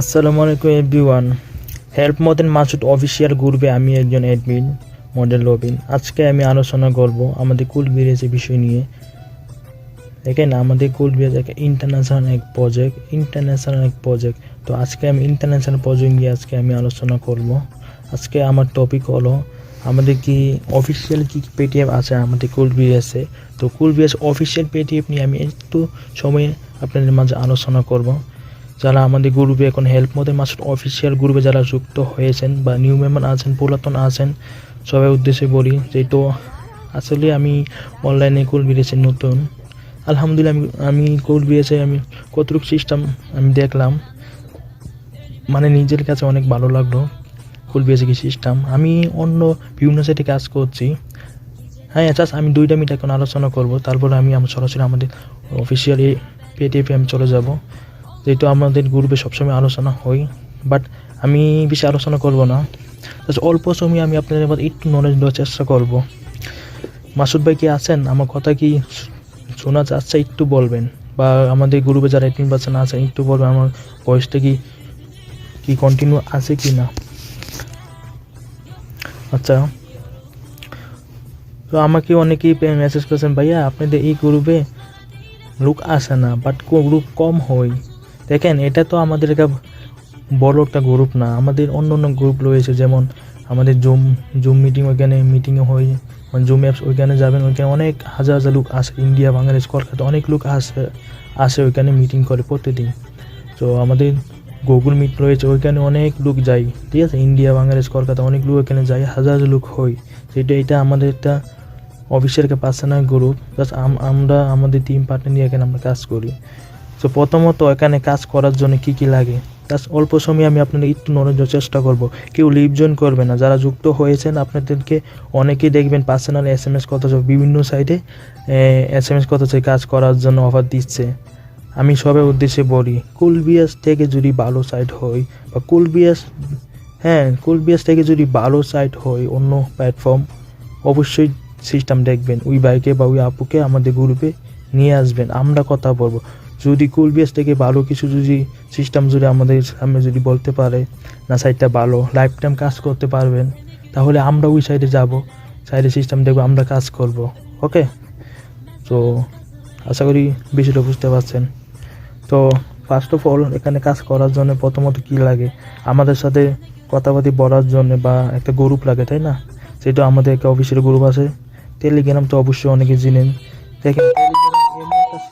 আসসালামু আলাইকুম everyone help মদেন মাসুদ অফিসিয়াল গ্রুপে আমি একজন অ্যাডমিন মডেল রবিন আজকে আমি আলোচনা করব আমাদের কুল বিরেজের বিষয় নিয়ে। দেখেন, আমাদের কুল বিরেজ একটা ইন্টারন্যাশনাল এক প্রজেক্ট ইন্টারন্যাশনাল এক প্রজেক্ট তো আজকে আমি ইন্টারন্যাশনাল প্রজেক্ট নিয়ে আজকে আমি আলোচনা করব। আজকে আমার টপিক হলো, আমাদের কি অফিসিয়াল কি পেটিএম আছে আমাদের কুল বিরেজে তো কুল বিরেজ অফিসিয়াল পেটিএম নিয়ে আমি একটু সময় আপনাদের মাঝে আলোচনা করব। যারা আমাদের গ্রুপে এখন হেল্প মধ্যে মাস্টার অফিসিয়াল গ্রুপে যারা যুক্ত হয়েছেন বা নিউ মেম্বার আছেন, পুরাতন আছেন, সবাই উদ্দেশ্যে বলি যেহেতু আসলে আমি অনলাইনে কুল বেরিয়েছি, নতুন। আলহামদুলিল্লাহ আমি আমি কুল বেরিয়েছে, আমি কতটুকু সিস্টেম আমি দেখলাম মানে নিজের কাছে অনেক ভালো লাগল কুল বেরিয়েছে কি সিস্টেম আমি অন্য বিভিন্ন সাইটে কাজ করছি। হ্যাঁ জাস্ট আমি দুইটা মিনিট এখন আলোচনা করব, তারপরে আমি আমার সরাসরি আমাদের অফিসিয়ালি পেটিএফে আমি চলে যাব। যেহেতু আমাদের গ্রুপে সবসময় আলোচনা হয় বাট আমি বেশি আলোচনা করব না। জাস্ট অল্প সময় আমি আপনাদের মধ্যে একটু নলেজ দেওয়ার চেষ্টা করব। মাসুদ ভাই কি আছেন? আমার কথা কি শোনা যাচ্ছে? একটু বলবেন। বা আমাদের গ্রুপে যারা এইটিন পার্সেন্ট আছেন, একটু বলবেন আমার ভয়েসটা কি কি কন্টিনিউ আছে কি না? আচ্ছা। তো আমাকে অনেকেই মেসেজ করেছেন, ভাইয়া, আপনাদের এই গ্রুপে লোক আসে না বাট গ্রুপ কম হয়। দেখেন, এটা তো আমাদের একটা বড় একটা গ্রুপ না। আমাদের অন্য অন্য গ্রুপ রয়েছে, যেমন আমাদের জুম জুম মিটিং ওইখানে মিটিংয়ে হয় মানে জুম অ্যাপস ওইখানে যাবেন, ওইখানে অনেক হাজার হাজার লোক আসে, ইন্ডিয়া, বাংলাদেশ, কলকাতা, অনেক লোক আসে আসে ওইখানে মিটিং করে প্রতিদিন। তো আমাদের গুগল মিট রয়েছে, ওইখানে অনেক লোক যায়, ঠিক আছে? ইন্ডিয়া, বাংলাদেশ, কলকাতা, অনেক লোক ওইখানে যায়, হাজার হাজার লোক হয়। সেটা এটা আমাদের একটা অফিসের পার্সোনাল গ্রুপ জাস্ট আমরা, আমাদের টিম পার্টনার নিয়ে এখানে আমরা কাজ করি। তো প্রথমত এখানে কাজ করার জন্য কি কি লাগে? জাস্ট অল্প সময় আমি আপনাদের একটু দেওয়ার চেষ্টা করব। কেউ লিভ জয়েন করবে না। যারা যুক্ত হয়েছেন, আপনাদেরকে অনেকেই দেখবেন পার্সোনাল এস এম এস কত বিভিন্ন সাইটে এস এম এস কত কাজ করার জন্য অফার দিচ্ছে। আমি সবের উদ্দেশ্যে বলি কুলবিয়াস থেকে যদি ভালো সাইট হয়, বা কুলবিয়াস হ্যাঁ কুলবিয়াস থেকে যদি ভালো সাইট হয়, অন্য প্ল্যাটফর্ম অবশ্যই সিস্টেম দেখবেন। ওই বাইকে বা ওই আপুকে আমাদের গ্রুপে নিয়ে আসবেন। আমরা কথা বলব। যদি কুলবিয়াস থেকে ভালো কিছু যদি সিস্টেম যদি আমাদের সামনে যদি বলতে পারে, না সাইডটা ভালো লাইফ টাইম কাজ করতে পারবেন, তাহলে আমরা ওই সাইডে যাব সাইডে সিস্টেম দেখব, আমরা কাজ করব ওকে তো আশা করি বিষয়টা বুঝতে পারছেন। তো ফার্স্ট অফ অল এখানে কাজ করার জন্য প্রথমত কি লাগে? আমাদের সাথে কথাবার্তি বলার জন্য বা একটা গ্রুপ লাগে, তাই না? সেটা আমাদের একটা অফিসের গ্রুপ আছে টেলিগ্রাম তো অবশ্যই অনেকে চিনেন। দেখেন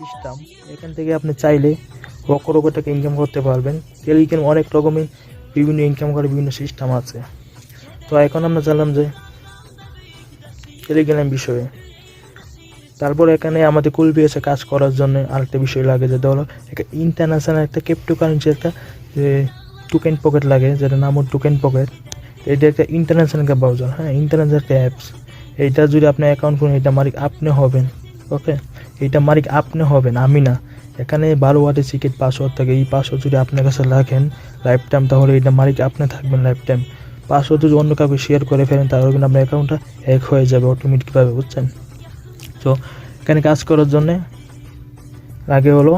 সিস্টেম এখান থেকে আপনি চাইলে লক্ষ টাকা ইনকাম করতে পারবেন। টেলিগ্রাম অনেক রকমের বিভিন্ন ইনকাম করার বিভিন্ন সিস্টেম আছে। তো এখন আমরা জানলাম যে টেলিগ্রাম বিষয়ে। তারপর এখানে আমাদের কুল বিএসে কাজ করার জন্য আরেকটা বিষয় লাগে যে ধরো, একটা ইন্টারন্যাশনাল একটা ক্রিপ্টোকারেন্সি একটা, যে টোকেন পকেট লাগে যেটা নাম হলো টোকেন পকেট এটা একটা ইন্টারন্যাশনাল একটা ব্রাউজার হ্যাঁ ইন্টারন্যাশনাল একটা অ্যাপস এইটা যদি আপনার অ্যাকাউন্ট করেন এটা মালিক আপনি হবেন। ওকে? এইটা মালিক আপনি হবেন, আমি না। এখানে বারো ওয়াটের সিকেট পাসওয়ার্ড থাকে, এই পাসওয়ার্ড যদি আপনার কাছে রাখেন লাইফ টাইম তাহলে এটা মালিক আপনি থাকবেন লাইফ টাইম পাসওয়ার্ড যদি অন্য কাউকে শেয়ার করে ফেলেন, তাহলে কিন্তু আপনার অ্যাকাউন্টটা হ্যাক হয়ে যাবে অটোমেটিকভাবে বুঝছেন? তো এখানে কাজ করার জন্যে আগে হলো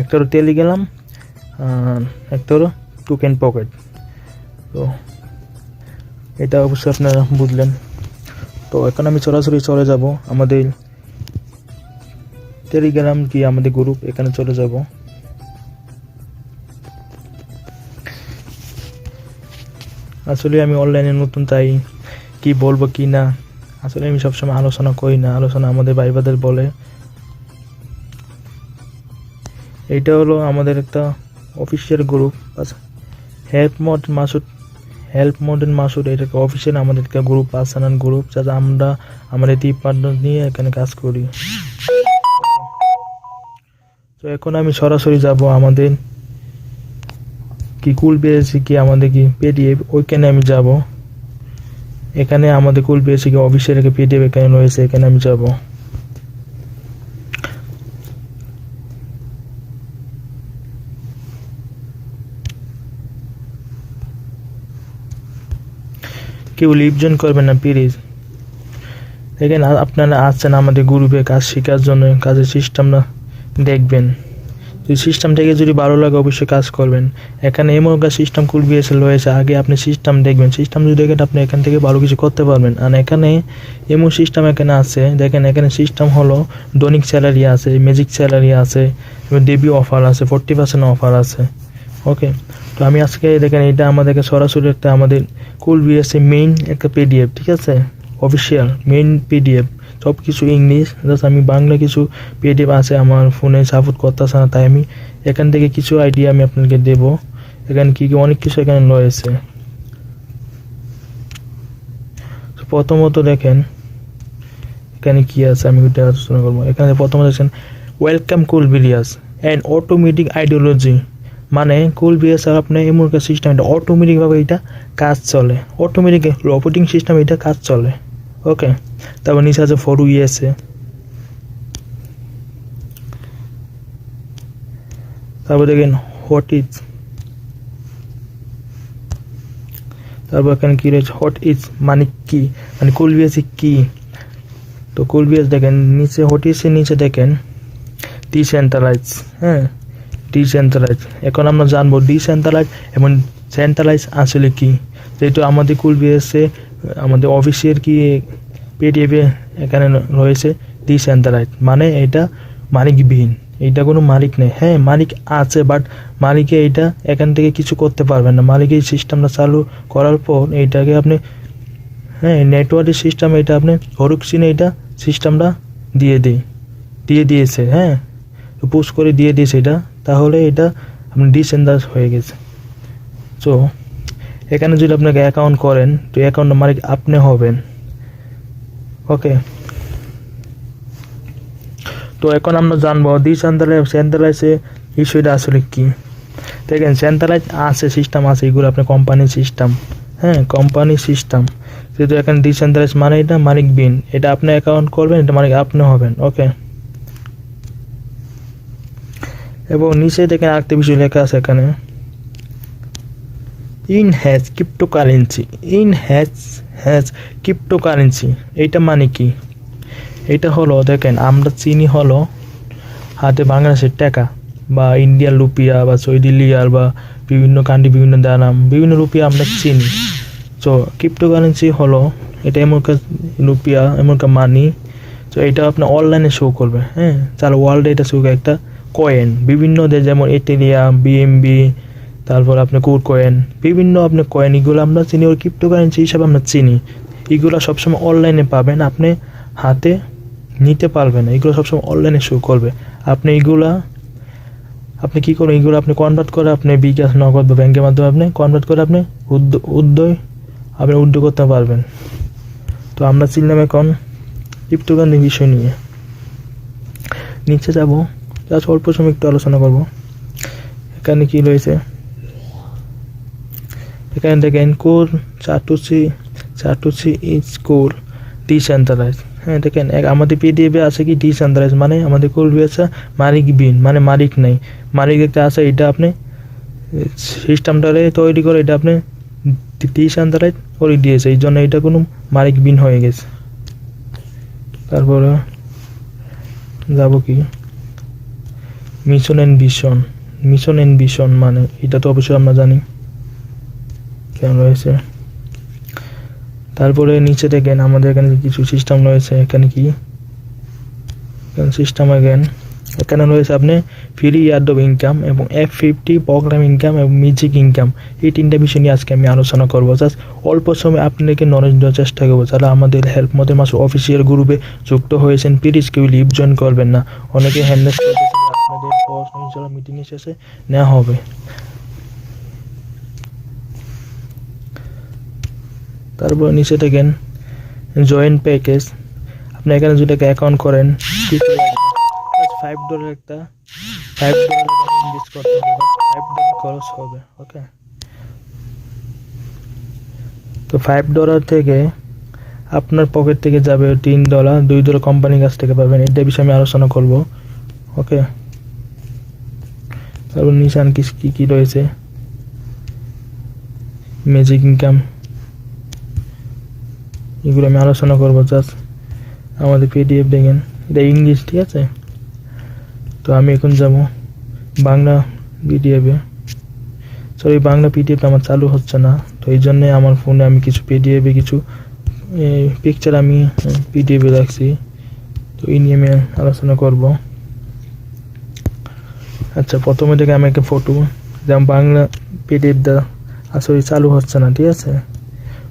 একটা হলো টেলিগ্রাম আর একটা হলো টোকেন পকেট তো এটা অবশ্যই আপনারা বুঝলেন। তো এখন আমি সরাসরি চলে যাব আমাদের টেলিগ্রাম কি আমাদের গ্রুপ এখানে চলে যাব। আসলে আমি অনলাইনে নতুন, তাই কি বলব কি না? আসলে আমি সবসময় আলোচনা করি না, আলোচনা আমাদের ভাইবাদের বলে। এইটা হলো আমাদের একটা official group help mode Masud help modern Masud এটা একটা অফিসিয়াল আমাদের একটা গ্রুপ পার্সোনাল গ্রুপ যাতে আমরা, আমাদের টিম পার্টনার নিয়ে এখানে কাজ করি। তো এখন আমি সরাসরি যাব আমাদের কি কুল পেয়েছি কি আমাদের কি পেডিএফ ওইখানে আমি যাব। এখানে আমাদের কুল পেয়েছি কি অফিসের পিডিএফ এখানে রয়েছে, এখানে আমি যাব। কেউ লিভজন করবেন না প্লিজ দেখেন, আপনারা আসছেন আমাদের গ্রুপে কাজ শেখার জন্য, কাজের সিস্টেমটা দেখবেন। যদি সিস্টেম থেকে যদি ভালো লাগে, অবশ্যই কাজ করবেন। এখানে এমনকা সিস্টেম কুল বিএসএল রয়েছে। আগে আপনি সিস্টেম দেখবেন। সিস্টেম যদি দেখেন, আপনি এখান থেকে ভালো কিছু করতে পারবেন। আর এখানে এমন সিস্টেম এখানে আছে। দেখেন, এখানে সিস্টেম হলো দৈনিক স্যালারি আছে ম্যাজিক স্যালারি আছে ডেবি অফার আছে ফোরটি পার্সেন্ট অফার আছে। ওকে তো আমি আজকে দেখেন, এটা আমাদেরকে সরাসরি একটা আমাদের কুল বিএসএ মেইন একটা পিডিএফ ঠিক আছে? অফিসিয়াল মেইন পিডিএফ সব কিছু ইংলিশ জাস্ট আমি বাংলা কিছু পিডিএফ আছে আমার ফোনে সাপোর্ট করতেছে না, তাই আমি এখান থেকে কিছু আইডিয়া আমি আপনাকে দেব। এখানে কি কি, অনেক কিছু এখানে রয়েছে। প্রথমত দেখেন, এখানে কি আছে আমি ওইটা আলোচনা করব। এখানে প্রথমত দেখছেন ওয়েলকাম কুল বিলিয়াস অ্যান্ড অটোমেটিক আইডিওলজি মানে কুল বিএস আপনার এমন সিস্টেম এটা অটোমেটিকভাবে এটা কাজ চলে। অটোমেটিক অপারেটিং সিস্টেম এটা কাজ চলে। ওকে তারপর নিচে আছে ফরু ইএসএ তারপর দেখেন হোয়াট ইজ তারপর এখানে কি রয়েছে? হোয়াট ইজ মানে কি? মানে কুল বিএস কি? তো কুল বিএস দেখেন, নিচে হোয়াট ইজের নিচে দেখেন ডিসেন্ট্রালাইজ হ্যাঁ? ডিসেন্ট্রালাইজ এখন আমরা জানব ডিসেন্ট্রালাইজ এবং সেন্ট্রালাইজ আসলে কি? যেহেতু আমাদের কুল বিএসে আমাদের অফিসের কি পিডিএফে এখানে রয়েছে ডিসেন্ট্রালাইজ মানে এটা মালিকবিহীন। এইটা কোনো মালিক নেই। হ্যাঁ মালিক আছে বাট মালিকে এইটা এখান থেকে কিছু করতে পারবেন না। মালিক এই সিস্টেমটা চালু করার পর এইটাকে আপনি হ্যাঁ নেটওয়ার্কের সিস্টেম এটা আপনি হরুক সিনে এটা সিস্টেমটা দিয়ে দিই, দিয়ে দিয়েছে হ্যাঁ পুশ করে দিয়ে দিয়েছে এটা। তাহলে এটা আপনি ডিসেন্ডার হয়ে গেছে। তো এখানে যদি আপনাকে অ্যাকাউন্ট করেন, তো অ্যাকাউন্টের মালিক আপনি হবেন। ওকে তো এখন আমরা জানব ডিসেন্ট্রালাইজ সেন্ট্রালাইজে ইস্যুটা আসলে কি? দেখেন সেন্ট্রালাইজ আছে সিস্টেম আছে, এগুলো আপনার কোম্পানির সিস্টেম হ্যাঁ কোম্পানি সিস্টেম যেহেতু এখানে ডিসেন্ট্রালাইজ মানে এটা মালিক বিন। এটা আপনি অ্যাকাউন্ট করবেন, এটা মালিক আপনি হবেন। ওকে এবং নিচে দেখেন আরেকটা বিষয় লেখা আছে এখানে। In has cryptocurrency in has has cryptocurrency এইটা মানে কি? এটা হলো, দেখেন, আমরা চিনি হলো হাতে বাংলাদেশের টাকা বা ইন্ডিয়ান রুপিয়া বা সৌদি লিয়ার বা বিভিন্ন কান্ট্রি বিভিন্ন দানাম বিভিন্ন রুপিয়া আমরা চিনি। তো ক্রিপ্টোকারেন্সি হলো, এটা এমন রুপিয়া এমন মানি তো এটা আপনার অনলাইনে শো করবে হ্যাঁ? তাহলে ওয়ার্ল্ডে এটা শো একটা কয়েন বিভিন্ন দেশ যেমন এটেরিয়াম বিএমবি তারপর আপনি কুর কয়েন বিভিন্ন আপনার কয়েন এগুলো আমরা চিনি ওর ক্রিপ্টোকারেন্সি হিসাবে আমরা চিনি। এগুলো সবসময় অনলাইনে পাবেন, আপনি হাতে নিতে পারবেন না। এগুলো সবসময় অনলাইনে শো করবে। আপনি এগুলা, আপনি কী করবেন? এগুলো আপনি কনভার্ট করে আপনি বিকাশ, নগদ বা ব্যাংকের মাধ্যমে আপনি কনভার্ট করে আপনি উদ্যোগ আপনি উদ্যোগ করতে পারবেন। তো আমরা চিনলাম এখন ক্রিপ্টোকারেন্সি বিষয় নিয়ে। নিচে যাব। জাস্ট অল্প সময় একটু আলোচনা করব। এখানে কি রয়েছে? এখানে দেখেন, কোর চাটুসি চাটুসি ইজ কোর ডিসেন্ট্রালাইজ। হ্যাঁ দেখেন, এক আমাদের পিডিএফে আছে কি ডিসেন্ট্রালাইজ? মানে আমাদের কোর আছে মালিক বিন মানে মালিক নেই। মালিক একটা আছে এটা আপনি, সিস্টেমটারে তৈরি করে এটা আপনি ডিসেন্ট্রালাইজ করে দিয়েছে। এই জন্য এটা কোনো মালিক বিন হয়ে গেছে। তারপরে যাব কি? Mission and vision mission and vision মানে এটা তো অবশ্যই আমরা জানি। কেমন রয়েছে? তারপরে নিচে দেখেন, আমাদের এখানে কিছু সিস্টেম রয়েছে, এখানে কি? সিস্টেম এগেন এখানে রয়েছে আপনি ফ্রি ইয়ার্ড অফ ইনকাম এবং এফ ফিফটি প্রোগ্রাম ইনকাম এবং মিউজিক ইনকাম এই তিনটা বিষয় নিয়ে আজকে আমি আলোচনা করব। জাস্ট অল্প সময় আপনাদেরকে নলেজ দেওয়ার চেষ্টা করব। যারা আমাদের হেল্প মধ্যে মাস অফিসিয়াল গ্রুপে যুক্ত হয়েছেন প্লিজ কেউ লিভ জয়েন করবেন না। অনেকে হ্যান্ডেল আপনাদের প্রশ্ন ইনশাল্লাহ মিটিংয়ে শেষে নেওয়া হবে। তারপর নিচে দেখেন জয়েন্ট প্যাকেজ আপনি এখানে যদি একটা অ্যাকাউন্ট করেন ফাইভ ডলার একটা ফাইভ ডলার ইনভেস্ট করতে হবে। ফাইভ ডলার খরচ হবে ওকে তো ফাইভ ডলার থেকে আপনার পকেট থেকে যাবে তিন ডলার দুই ডলার কোম্পানির কাছ থেকে পাবেন। এটা বিষয়ে আমি আলোচনা করব ওকে তারপর নিশান কি, কী কী রয়েছে? ম্যাজিক ইনকাম এগুলো আমি আলোচনা করব জাস্ট আমাদের পিডিএফ দেখেন। এটা ইংলিশ ঠিক আছে? তো আমি এখন যাব বাংলা পিডিএফে সরি বাংলা পিডিএফ আমার চালু হচ্ছে না। তো এই জন্যে আমার ফোনে আমি কিছু পিডিএফে কিছু পিকচার আমি পিডিএফে রাখছি। তো এই নিয়ে আমি আলোচনা করব। আচ্ছা প্রথমে থেকে আমি একটা ফটো যেমন বাংলা পেটের দা আসলে চালু হচ্ছে না, ঠিক আছে?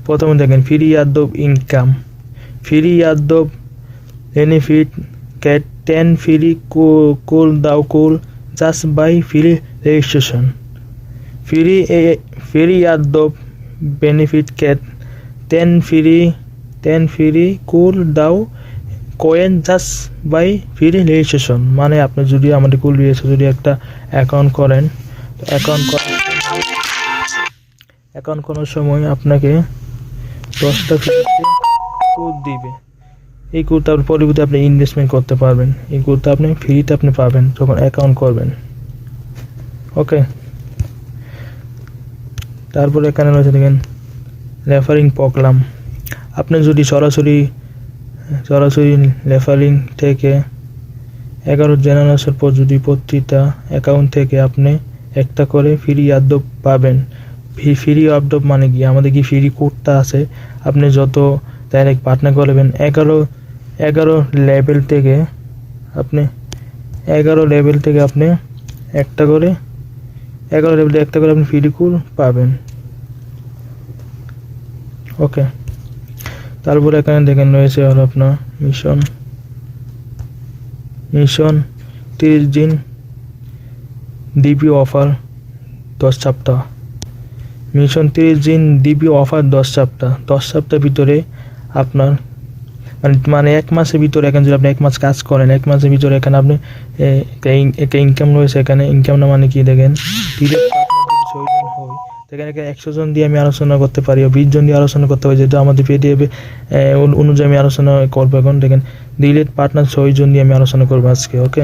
প্রথমে দেখেন, ফ্রি ইয়াদব ইনকাম ফ্রি ইয়াদব benefit cat ten free cool দাও cool just by free registration free A, free ইয়াদব benefit cat ten free ten free cool দাও coin just by free registration. মানে আপনি যদি আমাদের কুল রিয়েছে যদি একটা অ্যাকাউন্ট করেন অ্যাকাউন্ট করার অ্যাকাউন্ট করার সময় আপনাকে দশটা কোড দিবে। এই কোডটা আপনি পরবর্তী আপনি ইনভেস্টমেন্ট করতে পারবেন। এই কোডটা আপনি ফ্রিতে আপনি পাবেন যখন অ্যাকাউন্ট করবেন। ওকে তারপরে এখানে রয়েছে দেখেন রেফারিং প্রোগ্রাম আপনি যদি সরাসরি সরাসরি রেফারিং থেকে এগারো জেনারেশন পর যদি প্রতিটা অ্যাকাউন্ট থেকে আপনি একটা করে ফ্রি আদ্যব পাবেন। ফ্রি আদ্যব মানে কি? আমাদের কি ফ্রি কোডটা আছে? আপনি যত ডাইরেক্ট পার্টনার করবেন এগারো এগারো লেভেল থেকে আপনি, এগারো লেভেল থেকে আপনি একটা করে, এগারো লেভেল একটা করে আপনি ফ্রি কোড পাবেন। ওকে তারপরে এখানে দেখেন রয়েছে হলো আপনার মিশন মিশন তিরিশ দিন ডিপি অফার দশ সপ্তাহ। মিশন তিরিশ দিন ডিপি অফার দশ সপ্তাহ। দশ সপ্তাহ ভিতরে আপনার মানে মানে এক মাসের ভিতরে এখানে যদি আপনি এক মাস কাজ করেন, এক মাসের ভিতরে এখানে আপনি একটা ইনকাম রয়েছে এখানে। ইনকামটা মানে কি দেখেন? সেখানে একশো জন দিয়ে আমি আলোচনা করতে পারি বিশ জন দিয়ে আলোচনা করতে পারি যেটা আমাদের পিডিএফে অনুযায়ী আমি আলোচনা করব। এখন দেখেন ডিলেট পার্টনার ছয় জন দিয়ে আমি আলোচনা করব আজকে ওকে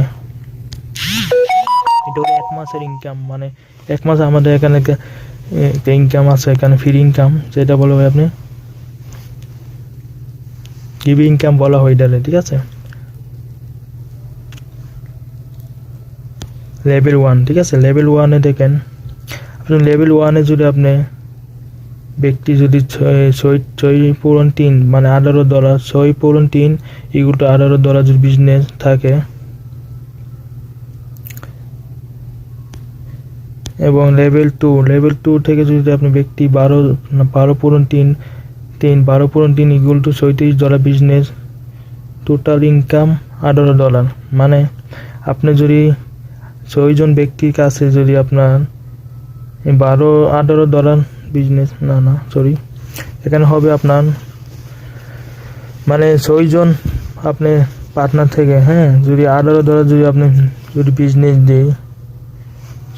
এটা এক মাসের ইনকাম মানে এক মাসে আমাদের এখানে একটা ইনকাম আছে, এখানে ফ্রি ইনকাম যেটা বলব আপনি? গিভি ইনকাম বলা হয় এটারে, ঠিক আছে? লেভেল ওয়ান ঠিক আছে? লেভেল ওয়ানে দেখেন আপনি লেভেল ওয়ানে যদি আপনি ব্যক্তি যদি ছয় ছয় পূরণ তিন মানে আঠারো ডলার ছয় পূরণ তিন এগুলো আঠারো ডলার যদি বিজনেস থাকে, এবং লেভেল টু লেভেল টু থেকে যদি আপনি ব্যক্তি বারো বারো পূরণ তিন তিন, বারো পূরণ তিন ইকুয়াল টু ছয়ত্রিশ ডলার বিজনেস টোটাল ইনকাম আঠারো ডলার মানে আপনি যদি ছয়জন ব্যক্তির কাছে যদি আপনার বারো, আঠারো ডলার বিজনেস না না সরি এখানে হবে আপনার মানে ছয়জন আপনি পার্টনার থেকে হ্যাঁ যদি আঠারো ডলার যদি আপনি, যদি বিজনেস দিই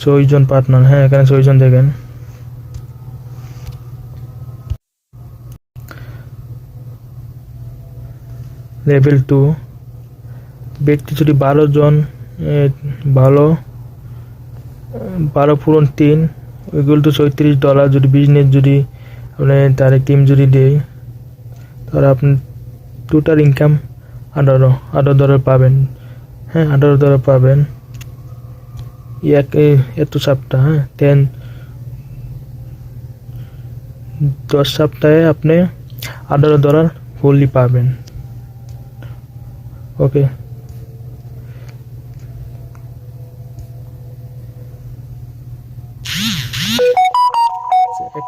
ছয়জন পার্টনার হ্যাঁ এখানে ছয়জন দেখেন। লেভেল টু ব্যক্তি যদি বারো জন ভালো, বারো পূরণ তিন ওইগুলো তো ছয়ত্রিশ ডলার যদি বিজনেস যদি আপনি তার টিম যদি দেয় তাহলে আপনি টোটাল ইনকাম আঠারো আঠারো ডলার পাবেন। হ্যাঁ আঠারো ডলার পাবেন। এক এত সপ্তাহ হ্যাঁ টেন দশ সপ্তাহে আপনি আঠারো ডলার ফুললি পাবেন। ওকে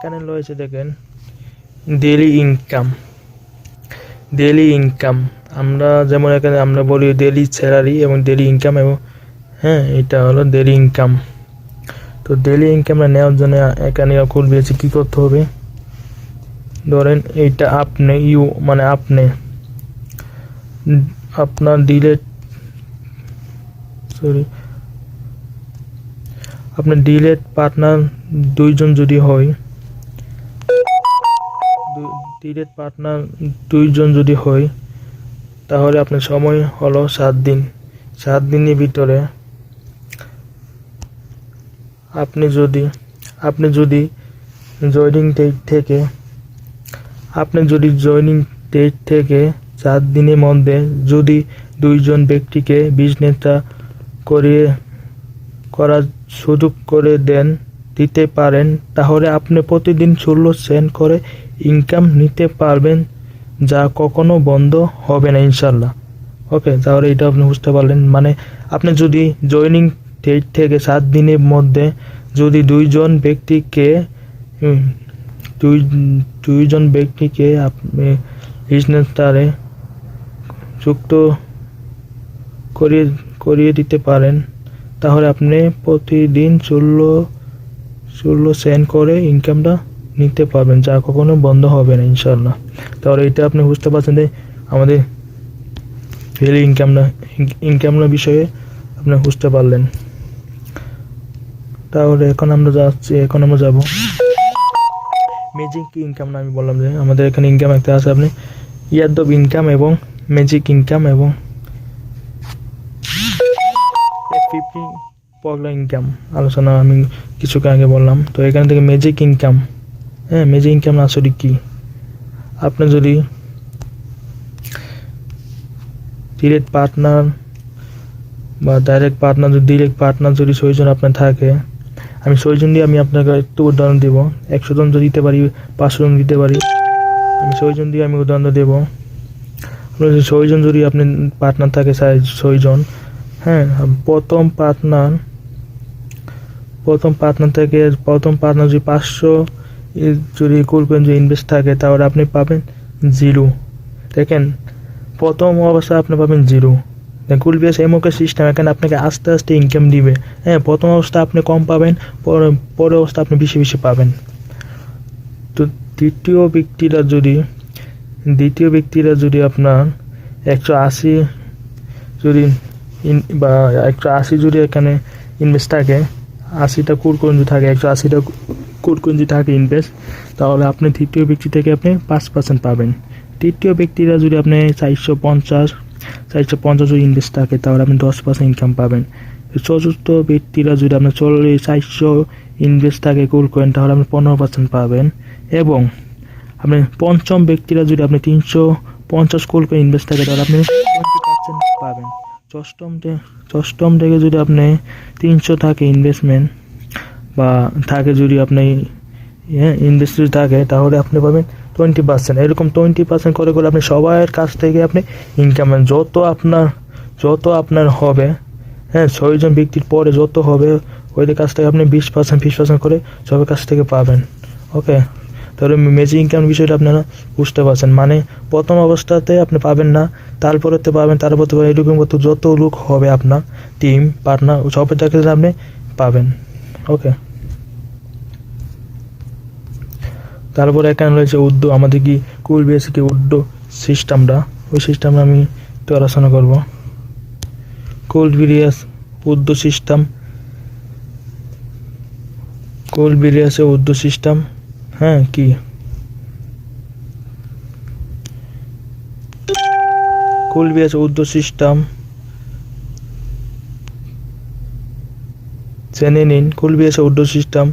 এখানে রয়েছে দেখেন ডেলি ইনকাম ডেলি ইনকাম আমরা যেমন এখানে আমরা বলি ডেলি স্যালারি এবং ডেলি ইনকাম এবং হ্যাঁ এটা হলো ডেলি ইনকাম তো ডেলি ইনকামটা নেওয়ার জন্য এখানে খুল দিয়েছি কী করতে হবে? ধরেন এইটা আপনি ইউ মানে আপনি, আপনার ডিলেট সরি আপনার ডিলেট পার্টনার দুইজন যদি হয় ডিলেট পার্টনার দুইজন যদি হয়, তাহলে আপনার সময় হলো সাত দিন। সাত দিনের ভিতরে আপনি যদি আপনি যদি জয়নিং ডেট থেকে, আপনি যদি জয়নিং ডেট থেকে চার দিনের মধ্যে যদি দুইজন ব্যক্তিকে বিজনেসটা করিয়ে, করার সুযোগ করে দেন, দিতে পারেন, তাহলে আপনি প্রতিদিন ষোলো সেন্ট করে ইনকাম নিতে পারবেন, যা কখনো বন্ধ হবে না ইনশাল্লাহ ওকে, তাহলে এটা আপনি বুঝতে পারলেন। মানে আপনি যদি জয়নিং ডেট থেকে সাত দিনের মধ্যে যদি দুইজন ব্যক্তিকে দুই, দুইজন ব্যক্তিকে আপনি বিজনেসটারে যুক্ত করিয়ে করিয়ে দিতে পারেন, তাহলে আপনি প্রতিদিন ষোলো ষোলো সেন্ট করে ইনকামটা নিতে পারবেন, যা কখনো বন্ধ হবে না ইনশাল্লাহ তাহলে এটা আপনি বুঝতে পারছেন যে আমাদের ডেলি ইনকাম না ইনকাম না বিষয়ে আপনি বুঝতে পারলেন। তাহলে এখন আমরা যাচ্ছি, এখন আমরা যাব। ম্যাজিক ইনকাম না আমি বললাম যে, আমাদের এখানে ইনকাম একটা আছে আপনি ইয়াদব ইনকাম এবং ম্যাজিক ইনকাম এবং ইনকাম আলোচনা আমি কিছুক্ষণ আগে বললাম। তো এখান থেকে ম্যাজিক ইনকাম হ্যাঁ ম্যাজিক ইনকাম আসলে কি? আপনি যদি ডিরেক্ট পার্টনার বা ডাইরেক্ট পার্টনার যদি ডিরেক্ট পার্টনার যদি ছয়জন আপনার থাকে, আমি ছয়জন দিয়ে আমি আপনাকে একটু উদাহরণ দেবো। একশো জন যদি দিতে পারি, পাঁচশো জন দিতে পারি, আমি ছয়জন দিয়ে আমি উদাহরণ দেবো। আপনার ছয়জন যদি আপনি পার্টনার থাকে ছয়জন হ্যাঁ প্রথম পার্টনার প্রথম পার্টনার থেকে প্রথম পার্টনার যদি পাঁচশো যদি করবেন যে ইনভেস্ট থাকে, তাহলে আপনি পাবেন জিরো দেখেন, প্রথম অবস্থা আপনি পাবেন জিরো কুলবিএস এমওকে সিস্টেম এখানে আপনাকে আস্তে আস্তে ইনকাম দিবে। হ্যাঁ প্রথম অবস্থা আপনি কম পাবেন, পরে অবস্থা আপনি বেশি বেশি পাবেন। তো দ্বিতীয় ব্যক্তিরা যদি, দ্বিতীয় ব্যক্তিরা যদি আপনার একশো আশি যদি বা একশো আশি যদি এখানে ইনভেস্ট থাকে, আশিটা কুড়কুঞ্জি থাকে, একশো আশিটা কুড়কুঞ্জি থাকে ইনভেস্ট তাহলে আপনি তৃতীয় ব্যক্তি থেকে আপনি পাঁচ পার্সেন্ট পাবেন। তৃতীয় ব্যক্তিরা যদি আপনি চারশো পঞ্চাশ চারশো পঞ্চাশ যদি ইনভেস্ট থাকে, তাহলে আপনি দশ পার্সেন্ট ইনকাম পাবেন। চতুর্থ ব্যক্তিরা যদি আপনার চল্লিশ, চারশো ইনভেস্ট থাকে কুল করেন তাহলে আপনি পনেরো পার্সেন্ট পাবেন। এবং আপনি পঞ্চম ব্যক্তিরা যদি আপনি তিনশো পঞ্চাশ কোল করে ইনভেস্ট থাকে, তাহলে আপনি টোয়েন্টি পার্সেন্ট পাবেন। ষষ্ঠম ষষ্ঠম থেকে যদি আপনি তিনশো থাকে ইনভেস্টমেন্ট বা থাকে যদি আপনি হ্যাঁ ইনভেস্ট যদি থাকে, তাহলে আপনি পাবেন টোয়েন্টি পার্সেন্ট এরকম টোয়েন্টি পার্সেন্ট করে করে আপনি সবার কাছ থেকে আপনি ইনকাম যত আপনার যত আপনার হবে হ্যাঁ ছয়জন ব্যক্তির পরে যত হবে ওইদের কাছ থেকে আপনি বিশ পার্সেন্ট বিশ পার্সেন্ট করে সবার কাছ থেকে পাবেন। ওকে তাহলে মেজি ইনকাম বিষয়টা আপনারা বুঝতে পারছেন। মানে প্রথম অবস্থাতে আপনি পাবেন না, তারপরেতে পাবেন, তারপর এরকম যত লোক হবে আপনার টিম পার্টনার সবের থেকে আপনি পাবেন। ওকে তারপরে এখানে রয়েছে উদ্যোগ আমাদের কি কুল বিএসি কি উদ্যোগ সিস্টেমটা? ওই সিস্টেমটা আমি একটু আলোচনা করব। কুল বিরিয়াস উদ্যোগ সিস্টেম। কুল বিরিয়াসে উদ্যোগ সিস্টেম হ্যাঁ কি? কুল বিরিয়াস উদ্যোগ সিস্টেম। জেনে নিন কুল বিরিয়াসে উদ্যোগ সিস্টেম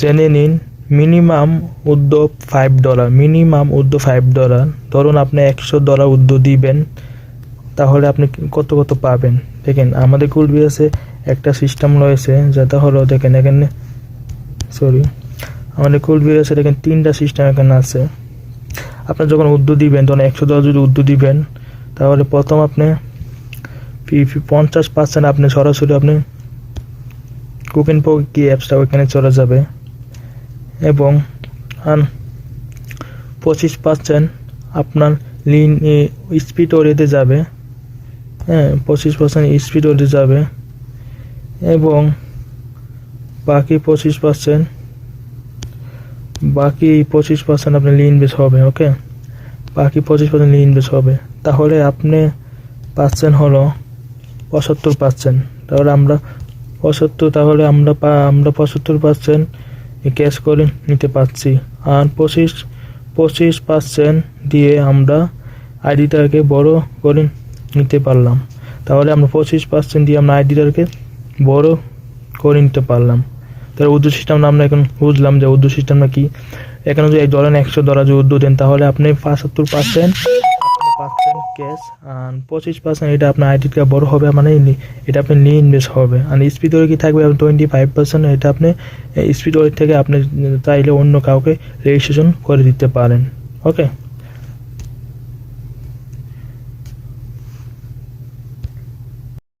জেনে নিন মিনিমাম উদ্যোগ ফাইভ ডলার মিনিমাম উদ্যোগ ফাইভ ডলার ধরুন আপনি একশো ডলার উদ্যোগ দিবেন, তাহলে আপনি কত কত পাবেন? দেখেন, আমাদের কুল বিএসে একটা সিস্টেম রয়েছে, যেটা হলো দেখেন এখানে সরি আমাদের কুল বিএসে দেখেন তিনটা সিস্টেম এখানে আছে। আপনি যখন উদ্যোগ দিবেন তখন একশো ডলার যদি উদ্যোগ দিবেন, তাহলে প্রথম আপনি পঞ্চাশ পার্সেন্ট আপনি সরাসরি আপনি কুকিং পো কি অ্যাপসটা ওইখানে চলে যাবে। এবং পঁচিশ পার্সেন্ট আপনার লিন স্পিড ওরেতে যাবে। হ্যাঁ পঁচিশ পার্সেন্ট স্পিড ওরে যাবে। এবং বাকি পঁচিশ পার্সেন্ট বাকি পঁচিশ পার্সেন্ট আপনার লিন বেস হবে ওকে বাকি পঁচিশ পার্সেন্ট লিন বেস হবে। তাহলে আপনি পার্সেন্ট হলো পঁচাত্তর পার্সেন্ট তাহলে আমরা পঁচাত্তর, তাহলে আমরা আমরা পঁচাত্তর পার্সেন্ট ক্যাশ করে নিতে পারছি। আর পঁচিশ পঁচিশ পার্সেন্ট দিয়ে আমরা আইডিটাকে বড় করে নিতে পারলাম। তাহলে আমরা পঁচিশ পার্সেন্ট দিয়ে আমরা আইডিটাকে বড় করে নিতে পারলাম। তাহলে উদ্যোগ সিস্টেমটা আমরা এখন বুঝলাম যে উদ্যোগ সিস্টেমটা কি। এখানে যদি ধরেন একশো ডলার যদি উদ্যোগ দেন, তাহলে আপনি পঁচাত্তর পার্সেন্ট ক্যাশ আর পঁচিশ পার্সেন্ট এটা আপনার আইডি কার্ড বড় হবে মানে এটা আপনি নিয়ে ইনভেস্ট হবে। আর স্পিড ওয়ালেট কি থাকবে? টোয়েন্টি ফাইভ পার্সেন্ট এটা আপনি স্পিড ওয়ালেট থেকে আপনি চাইলে অন্য কাউকে রেজিস্ট্রেশন করে দিতে পারেন। ওকে